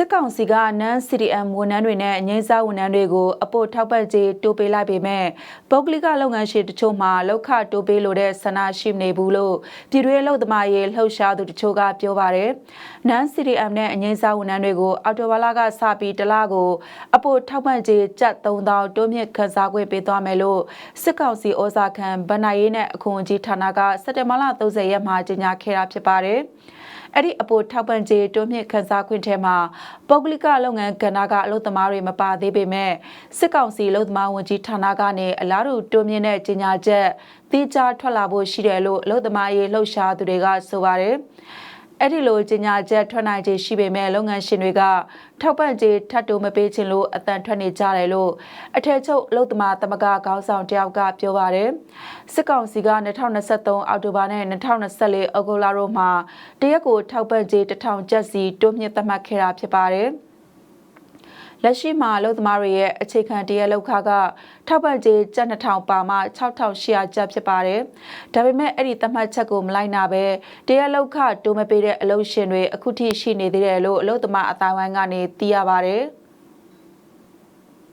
စစ်ကောင်စီကနန်း CDM ဝန်ထမ်းတွေနဲ့အငိမ့်စားဝန်ထမ်းတွေကိုအပို့ထောက်ပံ့ကြေးတိုးပေးလိုက်ပေမဲ့ပုဂ္ဂလိကလုပ်ငန်းရှင်တချို့မှာလောက်ခတိုးပေးလို့တဲ့ဆန္ဒရှိမနေဘူးလို့ပြည်တွင်းအလုပ်သမားရေးလှုပ်ရှားသူတချို့ကပြောပါတယ်။နန်း CDM နဲ့အငိမ့်စားဝန်ထမ်းတွေကိုအော်တိုဝါလာကစပြီးတလားကိုအပို့ထောက်ပံ့ကြေးကျပ်3000တိုးမြင့်ခန်းစားခွင့်ပေးသွားမယ်လို့စစ်ကောင်စီဩဇာခံဗဏ္ဍာရေးနဲ့အခွန်အကြီးဌာနကစက်တင်ဘာလ30ရက်မှာကြေညာခဲ့တာဖြစ်ပါတယ်။အဲ့ဒီအပိုထောက်ပံ့ကြေးတိုးမြင့်ခန်းစားခွင့်ထဲမှာပုဂ္ဂလိကလုပ်ငန်းကဏ္ဍကအလုပ်သမားတွေမပါသေးပေမဲ့စစ်ကောင်စီအလုပ်သမားဝန်ကြီးဌာနကနေအလားတူတိုးမြင့်တဲ့ကြေညာချက်တိကျထွက်လာဖို့ရှိတယ်လို့အလုပ်သမားရေးလှုပ်ရှားသူတွေကဆိုပါတယ်။ အဲ့ဒီလိုကြေညာချက်ထွက်နိုင်ခြေရှိပေမဲ့လုပ်ငန်းရှင်တွေကထောက်ပံ့ကြေးထပ်တိုးမပေးချင်လို့အတန်ထွက်နေကြတယ်လို့အထက်ချုပ်အလုပ်သမားသမဂ္ဂခေါင်းဆောင်တယောက်ကပြောပါတယ်စစ်ကောင်စီက2023အောက်တိုဘာနဲ့2024အောက်တိုလာတို့မှာတရက်ကိုထောက်ပံ့ကြေး1000ကျပ်စီတိုးမြင့်သတ်မှတ်ခဲ့တာဖြစ်ပါတယ် လက်ရှိမှာအလုပ်သမားတွေရဲ့အခြေခံတရက်လောက်ခကထောက်ပံ့ကြေးကျပ်2000ပါမှ6800ကျပ်ဖြစ်ပါတယ်။ဒါပေမဲ့အဲ့ဒီသတ်မှတ်ချက်ကိုမလိုက်နာပဲတရက်လောက်ခတိုးမပေးတဲ့အလုပ်ရှင်တွေအခုထိရှိနေသေးတယ်လို့အလုပ်သမားအတိုင်းဝိုင်းကနေသိရပါတယ်။